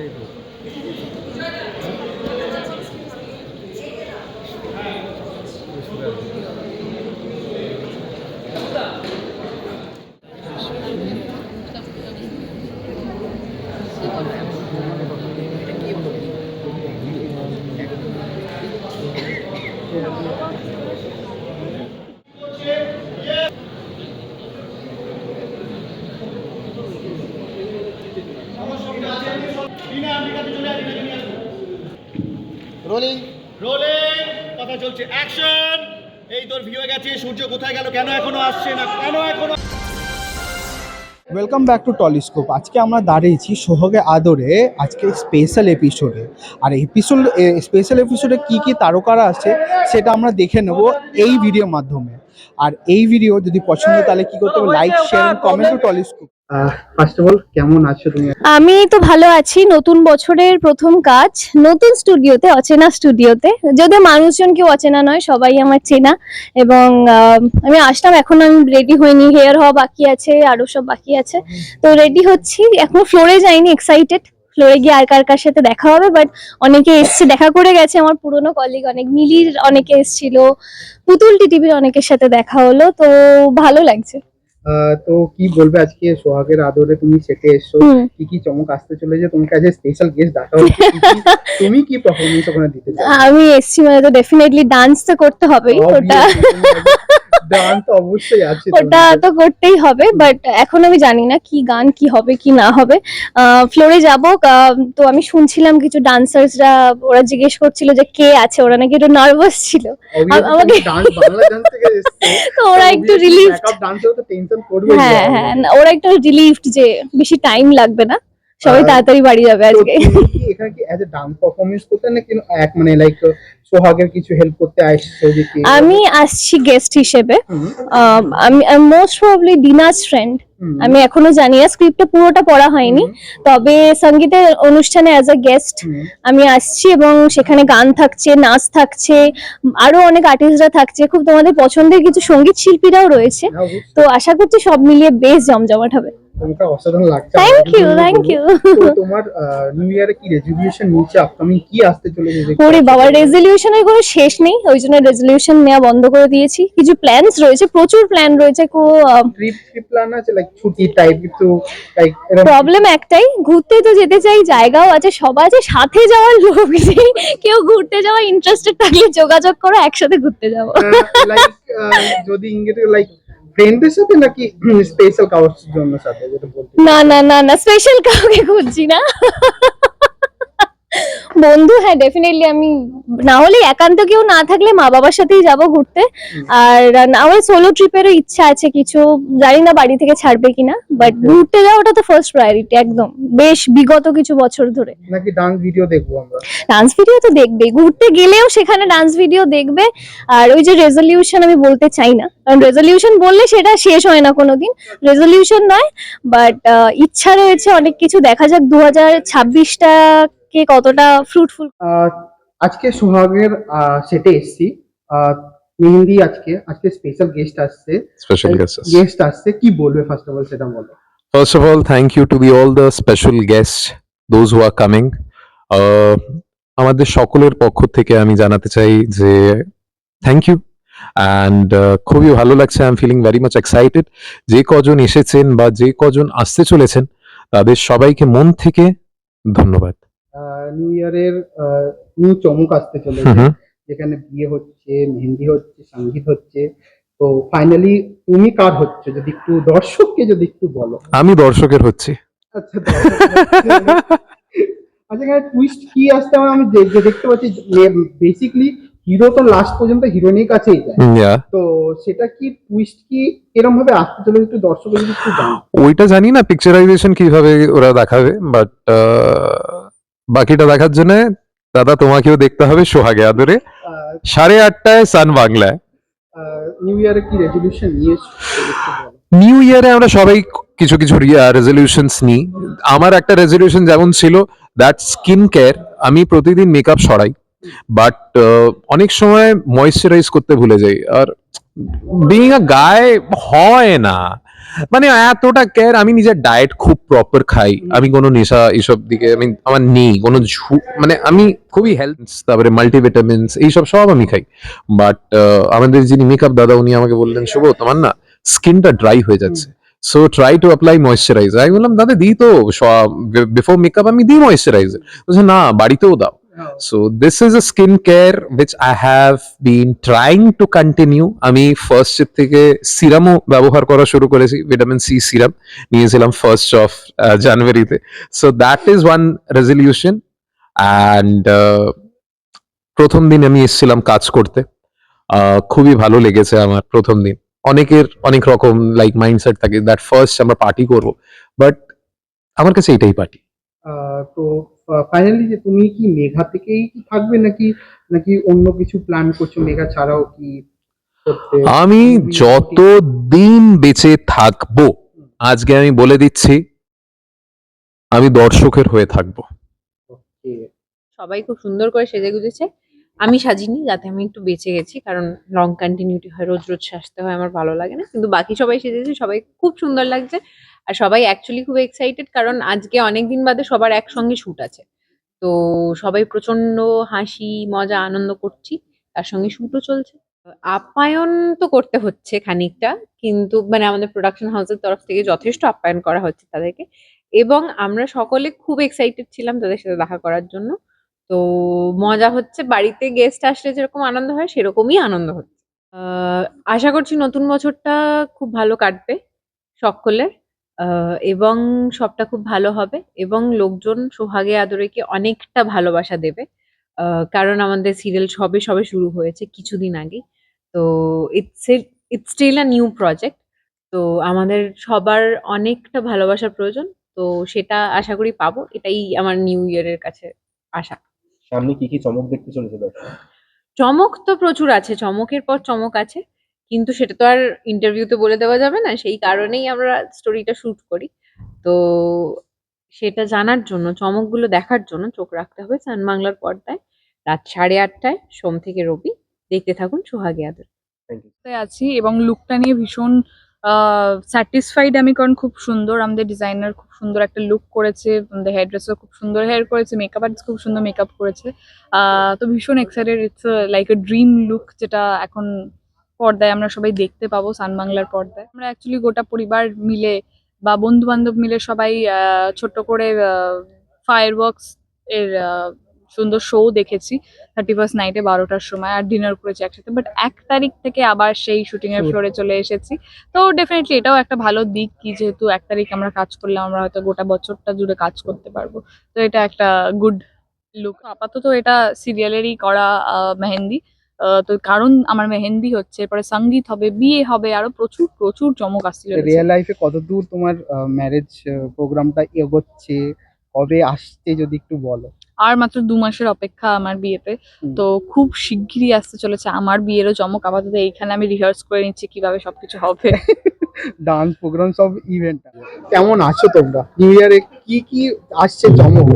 এটাই rolling rolling কথা চলছে অ্যাকশন এই তোর ভিউ গেছে সূর্য কোথায় গেল কেন এখনও আসছে না কেন এখনও ওয়েলকাম ব্যাক টু টলিস্কোপ আজকে আমরা দাঁড়িয়েছি সোহাগে আদরে আজকে স্পেশাল এপিসোডে আর এপিসোড স্পেশাল এপিসোডে কি কি তারকারা আছে সেটা আমরা দেখে নেব এই ভিডিওর মাধ্যমে। আর এই ভিডিও যদি পছন্দ তাহলে কি করতে হবে? Like share comment to telescope first of all কেমন আছো তুমি? আমি তো ভালো আছি। নতুন বছরের প্রথম কাজ। নতুন স্টুডিওতে অচেনা স্টুডিওতে যদিও মানুষজন কেউ অচেনা নয়, সবাই আমার চেনা। এবং আমি আসলাম, এখন আমি রেডি হইনি। হেয়ার হওয়া বাকি আছে, আরও সব বাকি আছে। তো রেডি হচ্ছি। এখনও ফ্লোরে যাইনি এক্সাইটেড ফ্লোরে গিয়ে আর কার কার সাথে দেখা হবে? বাট অনেকে এসছে, দেখা করে গেছে আমার পুরনো কলিগ অনেক। মিলির অনেকে এসছিল। পুতুল টিভির অনেকের সাথে দেখা হলো। তো ভালো লাগছে। তো কি বলবে আজকে? সোহাগের আদরে তুমি সেটে এসছো কি কি চমক আসতে চলেছে? তোমাকে আজ স্পেশাল গেস্ট ডাকা কি- তুমি কি পারফরমেন্স ওখানে দিতে চাও? আমি এসছি মানে তো ডেফিনেটলি ডান্স তো করতে হবেই ওটা ডান্স তো অবশ্যই আছে ওটা তো করতেই হবে বাট এখন আমি জানি না কি গান কি হবে কি না হবে। ফ্লোরে যাব তো আমি শুনছিলাম কিছু ডান্সার্সরা ওরা জিজ্ঞেস করছিল যে কে আছে ওরা নাকি একটু নার্ভাস ছিল। আমাকে- তো ওরা একটু করবে হ্যাঁ হ্যাঁ ওরা একটু রিলিফড যে বেশি টাইম লাগবে না। সবাই তাড়াতাড়ি বাড়ি যাবে আজকে। এখানে কি অ্যাজ এ ডান্স পারফরমেন্স করতে না কিন্তু এক মানে লাইক সোহাগের কিছু হেল্প করতে আসছে যে কি? আমি আসছি গেস্ট হিসেবে। আমি মোস্ট প্রবাবলি দিনাজ ফ্রেন্ড আমি এখনও জানি না স্ক্রিপ্টটা পুরোটা পড়া হয়নি। তবে সঙ্গীতের অনুষ্ঠানে অ্যাজ আ গেস্ট আমি আসছি এবং সেখানে গান থাকছে নাচ থাকছে আরও অনেক আর্টিস্টরা থাকছে। খুব তোমাদের পছন্দের কিছু সংগীত শিল্পীরাও রয়েছে। হ্যাঁ, তো আশা করছি সব মিলিয়ে বেশ জমজমাট হবে। তোমাকে অসাধারণ লাগছে। থ্যাংক ইউ থ্যাংক ইউ তোমার নিউ ইয়ারে কি রেজুলিউশন নিচে আপকামিং কি আসতে চলেছে? ওরে বাবা রেজলিউশনের কোনো শেষ নেই। ওই জন্য রেজলিউশন নেওয়া বন্ধ করে দিয়েছি। কিছু প্ল্যানস রয়েছে প্রচুর প্ল্যান রয়েছে কো ট্রিপ ট্রিপ প্ল্যান আছে? লাইক ছুটি টাইপ কিছু লাইক প্রবলেম একটাই ঘুরতে তো যেতে চাই জায়গাও আছে সবাই আছে সাথে যাওয়ার লোক নেই। কেউ ঘুরতে যাওয়া ইন্টারেস্টেড থাকলে যোগাযোগ করো একসাথে ঘুরতে যাব। লাইক যদি ইংরেজি লাইক ফ্রেন্ডদের সাথে নাকি স্পেশাল কাউর জন্য সাথে, যেটা বলতে না না না না স্পেশাল কাউকে খুঁজছি না। বন্ধু হ্যাঁ ডেফিনেটলি আমি না হলে একান্ত কেউ না থাকলে মা বাবার সাথেই যাব ঘুরতে। আর না হলে সোলো ট্রিপেরও ইচ্ছা আছে কিছু জানি না বাড়ি থেকে ছাড়বে কিনা বাট ঘুরতে যাওয়াটা তো ফার্স্ট প্রায়োরিটি একদম। বেশ বিগত কিছু বছর ধরে। নাকি ডান্স ভিডিও দেখব আমরা? ডান্স ভিডিও তো দেখবে ঘুরতে গেলেও সেখানে ডান্স ভিডিও দেখবে। আর ওই যে রেজলিউশন আমি বলতে চাই না কারণ রেজলিউশন বললে সেটা শেষ হয় না কোনোদিন। রেজলিউশন নয় বাট ইচ্ছা রয়েছে অনেক কিছু। দেখা যাক দু হাজার ছাব্বিশটাকে কতটা ফ্রুটফুল আজকে সোহাগের সেটে এসছি। মেহেন্দি আজকে আজকে স্পেশাল গেস্ট আসছে। Guests. গেস্ট আসছে। কি বলবে ফার্স্ট অফ অল সেটা বলো। First of all thank you to be all the special guest who are coming. Uh, আমাদের সকলের পক্ষ থেকে আমি জানাতে চাই যে থ্যাংক ইউ অ্যান্ড খুবই ভালো লাগছে I am feeling very much excited যে কজন এসেছেন বা যে কজন আসতে চলেছেন তাদের সবাইকে মন থেকে ধন্যবাদ। নিউ ইয়ারের নিউ চমক আসতে চলেছে। যেখানে বিয়ে হচ্ছে মেহেন্দি হচ্ছে সংগীত হচ্ছে। তো ফাইনালি তুমি কার হচ্ছে? যদি একটু দর্শককে যদি একটু বলো। আমি দর্শকের হচ্ছি। আচ্ছা আচ্ছা এখানে টুইস্ট কি আসতে আমার? আমি দেখতে পাচ্ছি বেসিকলি হিরো তো লাস্ট পর্যন্ত হিরোইনের কাছেই যায়। তো সেটা কি টুইস্ট কি এরকম ভাবে আসতে চলেছে? একটু দর্শক একটু জানো ওইটা জানি না পিকচারাইজেশন কীভাবে ওরা দেখাবে বাট বাকিটা দেখার জন্য দাদা তোমাকেও দেখতে হবে সোহাগে আদরে। সাড়ে আটটায় সান বাংলায়। নিউ ইয়ারে কি রেজলিউশন নিয়ে এসছো? সেটা একটু বলো। নিউ ইয়ারে আমরা সবাই কিছু কিছু রেজলিউশনস নিই। আমার একটা রেজলিউশন যেমন ছিল দ্যাট স্কিন কেয়ার আমি প্রতিদিন মেকআপ সরাই। বাট অনেক সময় ময়েশ্চারাইজ করতে ভুলে যাই। আর বিং আ গায় হয় না। মানে এতটা কেয়ার আমি নিজের ডায়েট খুব প্রপার খাই। আমি কোনো নেশা এসব দিকে আমি আমার নেই কোনো মানে আমি খুবই হেলথ তারপরে মাল্টিভিটামিনস এইসব সব আমি খাই। বাট আমাদের যিনি মেকআপ দাদা উনি আমাকে বললেন শুভ তোমার না স্কিনটা ড্রাই হয়ে যাচ্ছে। So try to apply moisturiser আমি বললাম দাদা দিই তো বিফোর মেকআপ আমি দিই ময়শ্চারাইজার বলছে না বাড়িতেও দাও। So this is a skincare which I have been trying to continue. আমি ফার্স্ট থেকে সিরামও ব্যবহার করা শুরু করেছি ভিটামিন সি সিরাম নিয়েছিলাম ফার্স্ট অফ জানুয়ারিতে so that is one resolution and প্রথম দিন আমি এসেছিলাম কাজ করতে। খুবই ভালো লেগেছে আমার প্রথম দিন। অনেকের অনেক রকম লাইক মাইন্ডসেট থাকে দ্যাট ফার্স্ট আমরা পার্টি করব। বাট আমার কাছে এটাই পার্টি তো ফাইনালি যে তুমি কি মেঘা থেকেই কি থাকবে নাকি নাকি অন্য কিছু প্ল্যান করছ মেঘা ছাড়াও কি আমি movie যত দিন বেঁচে থাকব আজকে আমি বলে দিচ্ছি আমি দর্শকের হয়ে থাকব? সবাই খুব সুন্দর করে সেজে গুজেছে। আমি সাজিনি যাতে আমি একটু বেঁচে গেছি কারণ লং কন্টিনিউটি হয় রোজ রোজ সাজতে হয় আমার ভালো লাগে না। কিন্তু বাকি সবাই সেজেছে সবাই খুব সুন্দর লাগছে। আর সবাই অ্যাকচুয়ালি খুব এক্সাইটেড কারণ আজকে অনেক দিন বাদে সবার একসঙ্গে শ্যুট আছে। তো সবাই প্রচণ্ড হাসি, মজা, আনন্দ করছি, তার সঙ্গে শ্যুটও চলছে। আপ্যায়ন তো করতে হচ্ছে খানিকটা, কিন্তু মানে আমাদের প্রোডাকশন হাউসের তরফ থেকে যথেষ্ট আপ্যায়ন করা হচ্ছে তাদেরকে। এবং আমরা সকলে খুব এক্সাইটেড ছিলাম তাদের সাথে দেখা করার জন্য। তো মজা হচ্ছে, বাড়িতে গেস্ট আসলে যেরকম আনন্দ হয়, সেরকমই আনন্দ হচ্ছে। আশা করছি নতুন বছরটা খুব ভালো কাটবে সকলের। এবং সবটা খুব ভালো হবে এবং লোকজন সোহাগে আদরেকে অনেকটা ভালোবাসা দেবে। কারণ আমাদের সিরিয়াল সবে সবে শুরু হয়েছে কিছুদিন আগে। তো it's it's still a new project তো আমাদের সবার অনেকটা ভালোবাসার প্রয়োজন। তো সেটা আশা করি পাবো। এটাই আমার নিউ ইয়ারের কাছে আশা। সামনে কি কি চমক দেখতে চলেছে চমক তো প্রচুর আছে। চমকের পর চমক আছে। কিন্তু সেটা তো আর ইন্টারভিউতে বলে দেওয়া যাবে না সেই কারণেই আমরা স্টোরিটা শুট করি। তো সেটা জানার জন্য চমকগুলো দেখার জন্য চোখ রাখতে হবে সান বাংলার পর্দায়। রাত সাড়ে আটটায় সোম থেকে রবি। দেখতে থাকুন সোহাগে আদর। আছি এবং লুকটা নিয়ে ভীষণ স্যাটিসফাইড আমি কারণ খুব সুন্দর। আমাদের ডিজাইনার খুব সুন্দর একটা লুক করেছে আমাদের হেয়ার ড্রেসার খুব সুন্দর হেয়ার করেছে মেকআপ আর্টিস্ট খুব সুন্দর মেকআপ করেছে। তো ভীষণ excited it's like a dream look যেটা এখন পর্দায় আমরা সবাই দেখতে পাবো সান বাংলার পর্দায়। আমরা অ্যাকচুয়ালি গোটা পরিবার মিলে বা বন্ধু বান্ধব মিলে সবাই ছোট্ট করে ফায়ার ওয়ার্কস এর সুন্দর শো দেখেছি থার্টি ফার্স্ট নাইটে বারোটার সময় আর ডিনার করেছি একসাথে। বাট এক তারিখ থেকে আবার সেই শুটিং এর ফ্লোরে চলে এসেছি। তো ডেফিনেটলি এটাও একটা ভালো দিক কি যেহেতু এক তারিখ আমরা কাজ করলে আমরা হয়তো গোটা বছরটা জুড়ে কাজ করতে পারব। তো এটা একটা গুড লুক আপাতত এটা সিরিয়ালেরই করা আহ, মেহেন্দি। তো কারণ আমার মেহেন্দি হচ্ছে এরপরে সংগীত হবে বিয়ে হবে আরও প্রচুর প্রচুর চমক আসছিল রিয়েল লাইফে কতদূর তোমার ম্যারেজ প্রোগ্রামটা এগোচ্ছে? কবে আসছে যদি একটু বলো? আর মাত্র দু মাসের অপেক্ষা আমার বিয়েতে। তো খুব শিগগিরই আসতে চলেছে। আমার বিয়েরও চমক আপাতত এইখানে আমি রিহার্স করে নিচ্ছি কীভাবে সবকিছু হবে। ডান্স প্রোগ্রাম সব ইভেন্ট কেমন আছো তোমরা? নিউ ইয়ারে কি কি আসছে চমক?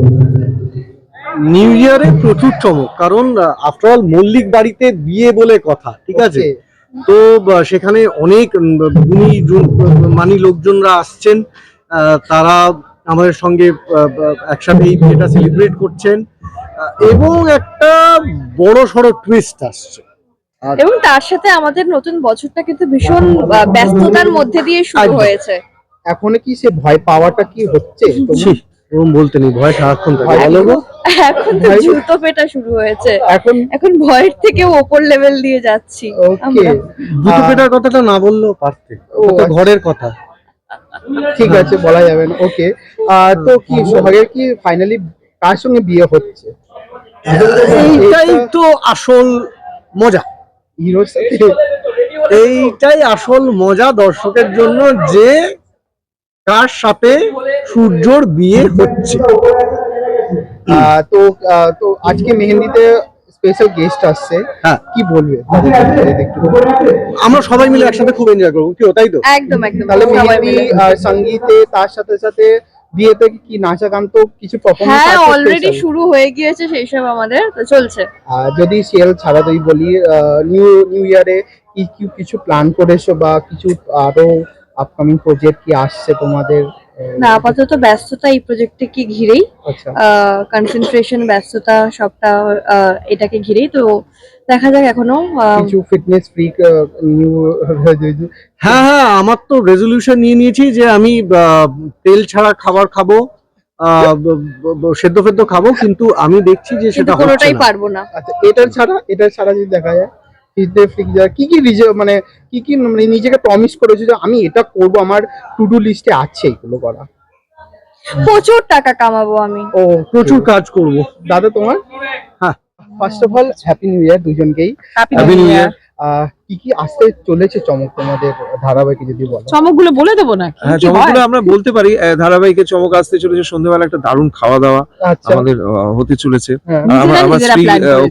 নিউ ইয়ারে প্রচুর চমক কারণ আফটার অল মল্লিক বাড়িতে বিয়ে বলে কথা ঠিক আছে? তো সেখানে অনেক গুণী মানি লোকজনরা আসছেন আহ, তারা আমাদের সঙ্গে একসাথে এই বিয়েটা সেলিব্রেট করছেন আহ, এবং একটা বড় সড়ো টুইস্ট আসছে। এবং তার সাথে আমাদের নতুন বছরটা কিন্তু ভীষণ ব্যস্ততার মধ্যে দিয়ে শুরু হয়েছে। এখন কি সে ভয় পাওয়াটা কি হচ্ছে? ওরম বলতে নেই ভয় সারাক্ষণ থাকে গো? এখন তো জুতো পেটা শুরু হয়েছে। এখন? এখন ভয়ের থেকেও ওপর লেভেল দিয়ে যাচ্ছি। ওকে। পেটার কথাটা না বললেও পারতে। ওটা আচ্ছা। ঘরের কথা। ঠিক আছে বলা যাবে না। ওকে। তো কি সোহাগের কি ফাইনালি কার সঙ্গে বিয়ে হচ্ছে? এইটাই তো আসল মজা। হিরোর সাথে এইটাই আসল মজা দর্শকের জন্য যে কার সাথে সূর্যর বিয়ে হচ্ছে? আহ, তো আহ, তো আজকে মেহেন্দিতে স্পেশাল গেস্ট আসছে। হ্যাঁ। কি বলবে? আমরা সবাই মিলে একসাথে খুব এনজয় করব কি তাই তো? একদম একদম। তাহলে মেহেন্দি সঙ্গীতে তার সাথে সাথে বিয়েতে কি নাচা গান তো কিছু পারফরমেন্স হ্যাঁ অলরেডি শুরু হয়ে গিয়েছে সেই সব আমাদের তো চলছে। যদি সিএল ছাড়া তুই বলি নিউ নিউ ইয়ারে কি কি কিছু প্ল্যান করেছ বা কিছু আরও আপকামিং প্রজেক্ট কি আসছে তোমাদের? না আপাতত ব্যস্ততা এই প্রজেক্টকে ঘিরেই। আচ্ছা। কনসেন্ট্রেশন ব্যস্ততা সবটা আহ, এটাকে ঘিরেই। তো দেখা যাক এখনও আহ, কিছু ফিটনেস ফ্রিক নিউ হ্যাঁ হ্যাঁ আমার তো রেজলিউশন নিয়ে নিয়েছি যে আমি আহ, তেল ছাড়া খাবার খাব সেদ্ধ ফেদ্ধ খাব কিন্তু আমি দেখছি যে সেটা কোনোটাই পারব না। আচ্ছা এটা ছাড়া এটা ছাড়া যদি দেখা যায়? কি কি রিজার্ভ মানে কি কি মানে নিজেকে প্রমিস করেছ যে আমি এটা করব আমার টু ডু লিস্টে আছে এগুলো করা? প্রচুর টাকা কামাবো আমি। ও প্রচুর কাজ করব। দাদা তোমার? হ্যাঁ। First of all happy new year দুজনকেই। Happy Year. আহ, কি কি আসতে চলেছে চমক তোমাদের ধারাবাহিকে যদি বলো? চমকগুলো বলে দেবো না হ্যাঁ চমকগুলো আমরা বলতে পারি ধারাবাহিকে চমক আসতে চলেছে সন্ধ্যেবেলা একটা দারুণ খাওয়া দাওয়া আচ্ছা। আমাদের হতে চলেছে। হ্যাঁ। আমার স্ত্রী।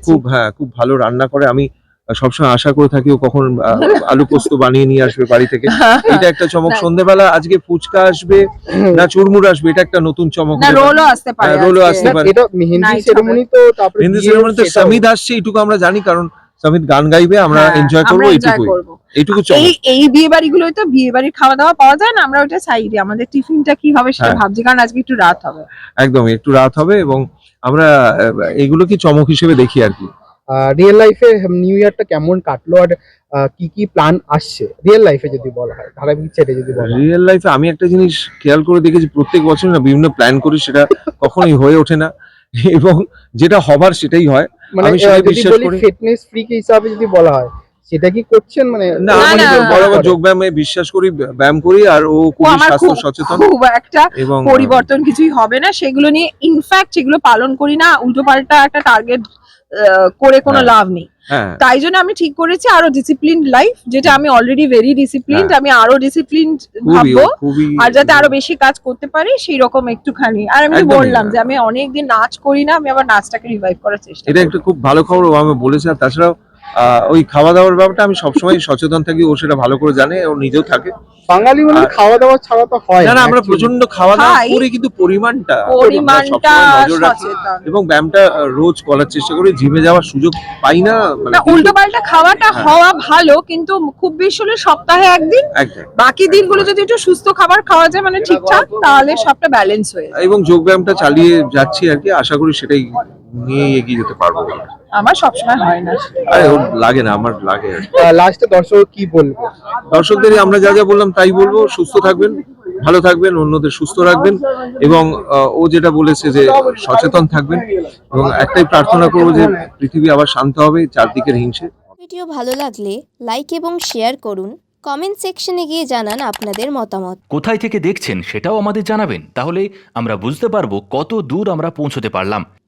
খুব হ্যাঁ খুব ভালো রান্না করে আমি সবসময় আশা করে থাকি ও কখন আলু পোস্ত বানিয়ে নিয়ে আসবে বাড়ি থেকে এটা একটা চমক। সন্ধ্যেবেলা আজকে ফুচকা আসবে না চুরমুর আসবে এটা একটা নতুন চমক। রোলও আসতে পারে হ্যাঁ, roll আসতে পারে। এটা মেহেন্দি সেরেমনি তো তারপরে সেটাও। আসছে এটুকু আমরা জানি কারণ সমিত গান গাইবে আমরা হ্যাঁ, এনজয় করব এইটুকুই এইটুকু এই এই বিয়ে বাড়িগুলোই তো বিয়ে বাড়ির খাওয়া দাওয়া পাওয়া যায় না আমরা ওটা সাইডে আমাদের টিফিনটা কি হবে সেটা হ্যাঁ। ভাবছি কারণ আজকে একটু রাত হবে একদম একটু রাত হবে এবং আমরা এগুলো কি চমক হিসেবে দেখি আর কি রিয়েল লাইফে নিউ ইয়ারটা কেমন কাটলো আর আহ, কি কি প্ল্যান আসছে? রিয়েল লাইফে যদি বলা হয় ধারাবাহিক ছেড়ে যদি বলা রিয়েল লাইফে আমি একটা জিনিস খেয়াল করে দেখেছি প্রত্যেক বছর না বিভিন্ন প্ল্যান করি সেটা কখনোই হয়ে ওঠে না। এবং যেটা হবার সেটাই হয়। মানে আমি যদি বিশ্বাস করি। ফিটনেস ফ্রিক হিসাবে যদি বলা হয় সেটা কি করছেন? মানে না না, আমি বরাবর যোগ ব্যায়ামে বিশ্বাস করি ব্যায়াম করি আর ও ও খুবই স্বাস্থ্য সচেতন। খুব একটা পরিবর্তন কিছুই হবে না সেগুলো নিয়ে ইনফ্যাক্ট সেগুলো পালন করি না উল্টো পাল্টা একটা টার্গেট করে কোনো হ্যাঁ। লাভ নেই। হ্যাঁ। তাই জন্য আমি ঠিক করেছি আরও ডিসিপ্লিন লাইফ যেটা আমি অলরেডি ভেরি ডিসিপ্লিন হ্যাঁ। আমি আরও ডিসিপ্লিন ভাববো আর যাতে আরও বেশি কাজ করতে পারি সেই রকম একটুখানি। আর আমি বললাম যে আমি অনেকদিন নাচ করি না আমি আবার নাচটাকে রিভাইভ করার চেষ্টা এটা একটা খুব ভালো খবর আমি বলেছিলাম আর তাছাড়াও ওই খাওয়া দাওয়ার ব্যাপারটা আমি সবসময় সচেতন থাকি ও সেটা ভালো করে জানে ও নিজেও থাকে। বাঙালি মানে খাওয়া দাওয়া ছাড়া তো হয় না না আমরা প্রচণ্ড খাওয়া দাওয়া। করি কিন্তু পরিমাণটা পরিমাণটা নজর রাখি। এবং ব্যায়ামটা রোজ করার চেষ্টা করি জিমে যাওয়ার সুযোগ পাই না মানে উল্টো পাল্টা খাওয়াটা হ্যাঁ। হওয়া ভালো কিন্তু খুব বেশি হলে সপ্তাহে একদিন। বাকি দিনগুলো যদি একটু সুস্থ খাবার খাওয়া যায় মানে ঠিকঠাক তাহলে সবটা ব্যালেন্স হয়ে এবং যোগ ব্যায়ামটা চালিয়ে যাচ্ছি আর কি আশা করি সেটাই নিয়ে এগিয়ে যেতে পারব আমার সবসময় হয় না। আরে ওর লাগে না আমার লাগে। লাস্টে দর্শক কি বলবে? দর্শকদের আমরা যা যা বললাম তাই বলব। সুস্থ থাকবেন ভালো থাকবেন অন্যদের সুস্থ রাখবেন এবং আহ, ও যেটা বলেছে যে সচেতন থাকবেন এবং একটাই প্রার্থনা করব যে পৃথিবী আবার শান্ত হবে চারদিকের হিংসে। ভিডিও ভালো লাগলে লাইক এবং শেয়ার করুন। কমেন্ট সেকশনে গিয়ে জানান আপনাদের মতামত। কোথায় থেকে দেখছেন সেটাও আমাদের জানাবেন। তাহলে আমরা বুঝতে পারব কত দূর আমরা পৌঁছতে পারলাম।